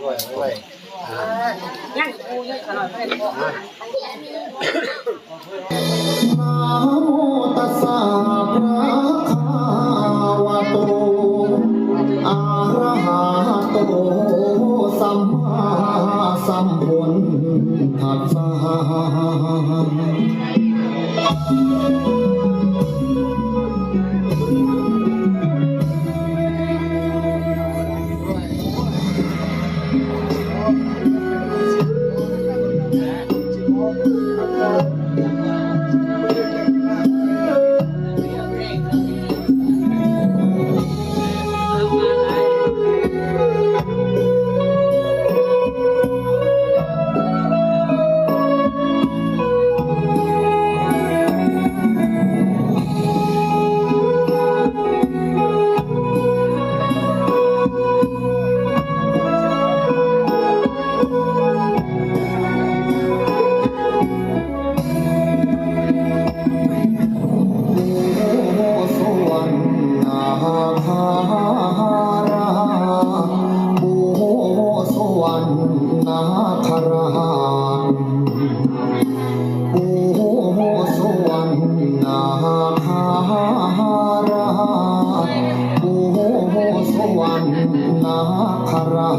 ด้วยด้วยงกูยังอร่อยไม่ได้บอกนะโมตัสสพระคาวโตอะระโตสัมมาสัมพุทธัสสะ ธรหังปูโหสวรรณาคาราปูโหสวรรณาคารา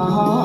Oh.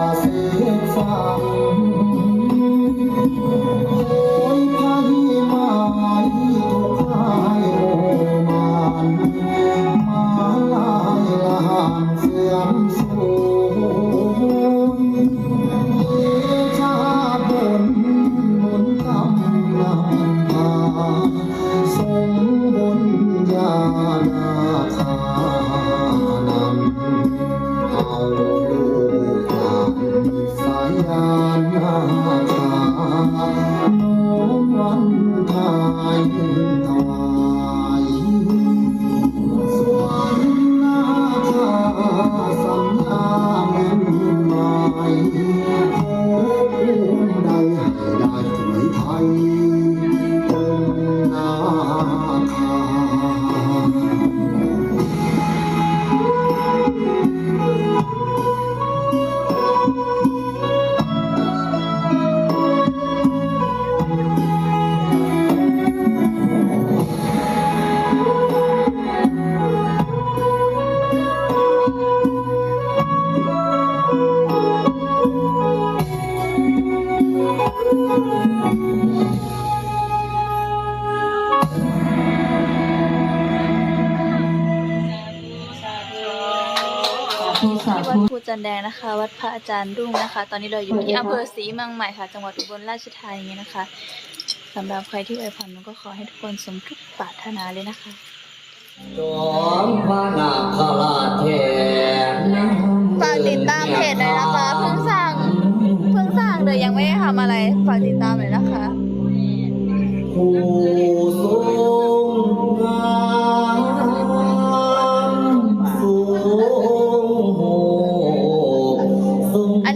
Phía Amen. จันแดงนะคะ วัดพระอาจารย์รุ่งนะคะ ตอนนี้เราอยู่ที่อำเภอศรีเมืองใหม่ค่ะ จังหวัดอุบลราชธานีนะคะสำหรับใครที่อวยพรมันก็ขอให้ทุกคนสมทุกปรารถนาเลยนะคะ จอมพระนาคราชแทนฝากติดตามเพจหน่อยนะคะ เพิ่งสร้าง เพิ่งสร้างเลยยังไม่ได้ทำอะไร ฝากติดตามหน่อยนะคะ ผู้ทรง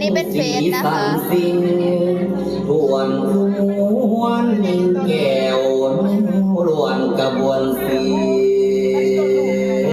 นี้เป็นเฟซนะคะ ทวนทวนแก่